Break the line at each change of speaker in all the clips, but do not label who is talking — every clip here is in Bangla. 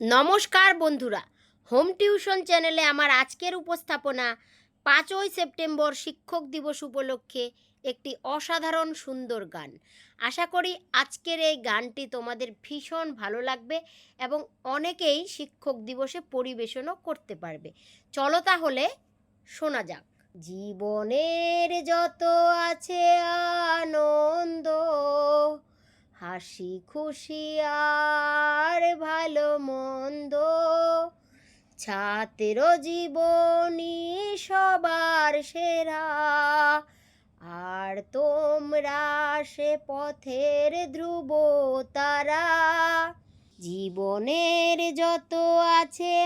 নমস্কার বন্ধুরা, হোম টিউশন চ্যানেলে আমার আজকের উপস্থাপনা, পাঁচই সেপ্টেম্বর শিক্ষক দিবস উপলক্ষে একটি অসাধারণ সুন্দর গান। আশা করি আজকের এই গানটি তোমাদের ভীষণ ভালো লাগবে এবং অনেকেই শিক্ষক দিবসে পরিবেশনও করতে পারবে। চলো তাহলে শোনা যাক। জীবনের যত আছে আনন্দ হাসি খুশি আর ভালো মন্দ। ছাত্র জীবনী সবার সেরা। আর তোমরা সে পথের ধ্রুব তারা জীবনের যত আছে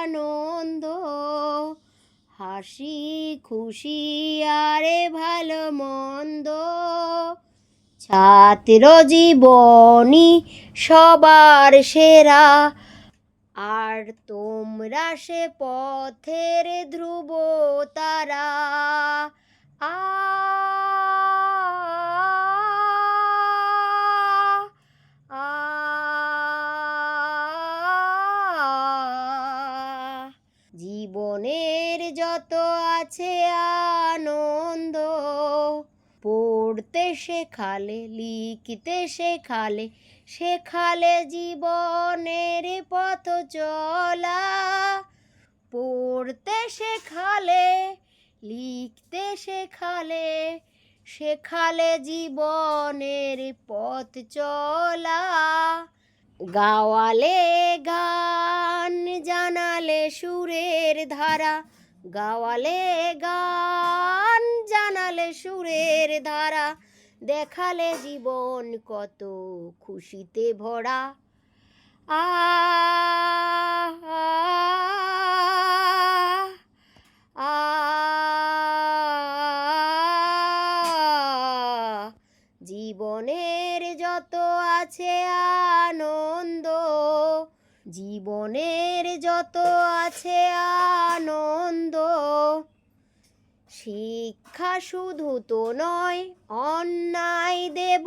আনন্দ, হাসি খুশি আরে ভালো মন্দ। ছাত্র জীবনী সবার সেরা। আর তোমরা সে পথের ধ্রুব তারা আ জীবনের যত আছে আনন্দ পড়তে শেখালে, লিখতে শেখালে শেখালে জীবনের পথ চলা। পড়তে শেখালে, লিখতে শেখালে শেখালে জীবনের পথ চলা। গাওয়ালে গান, জানালে সুরের ধারা গাওয়ালে গান, জানালে সুরের ধারা, দেখালে জীবন কত খুশিতে ভরা। আ জীবনের যত আছে আনন্দ জীবনের যত আছে আনন্দ, শিক্ষা শুধু তো নয়, অন্যায় দেব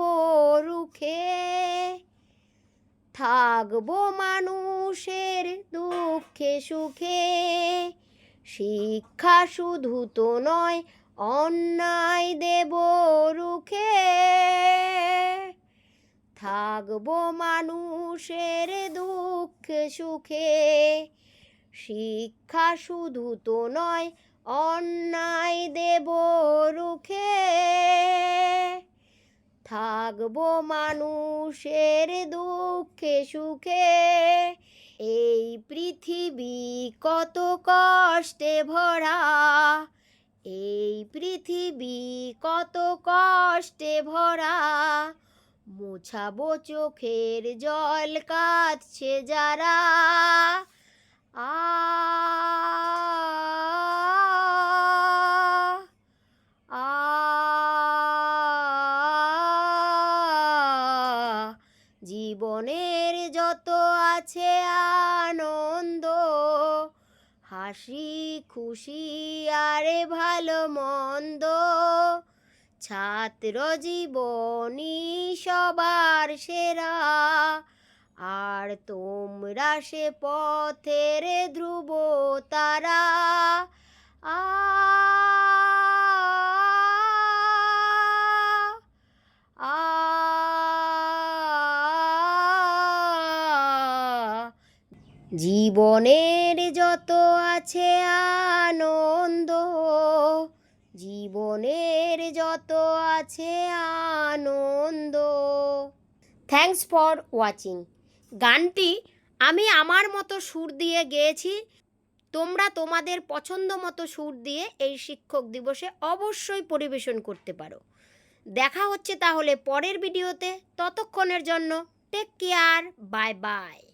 রুখে। থাকব মানুষের দুঃখে সুখে, শিক্ষা শুধু তো নয়, অন্যায় দেব রুখে। থাকব মানুষের দুঃখে সুখে। শিক্ষা শুধু তো নয়, অন্যায় দেব রুখে। থাকব মানুষের দুঃখে সুখে। এই পৃথিবী কত কষ্টে ভরা। এই পৃথিবী কত কষ্টে ভরা। মোছাবো চোখের জল কাঁদছে যারা। আ জীবনের যত আছে আনন্দ, হাসি খুশি আরে ভালো মন্দ। ছাত্র জীবনী সবার সেরা আর তোমরা সে পথের ধ্রুব তারা আ জীবনের যত আছে আনন্দ জীবনের যত আছে আনন্দ। থ্যাঙ্কস ফর ওয়াচিং গানটি আমি আমার মতো সুর দিয়ে গেয়েছি। তোমরা তোমাদের পছন্দ মতো সুর দিয়ে এই শিক্ষক দিবসে অবশ্যই পরিবেশন করতে পারো। দেখা হচ্ছে তাহলে পরের ভিডিওতে। ততক্ষণের জন্য টেক কেয়ার বাই বাই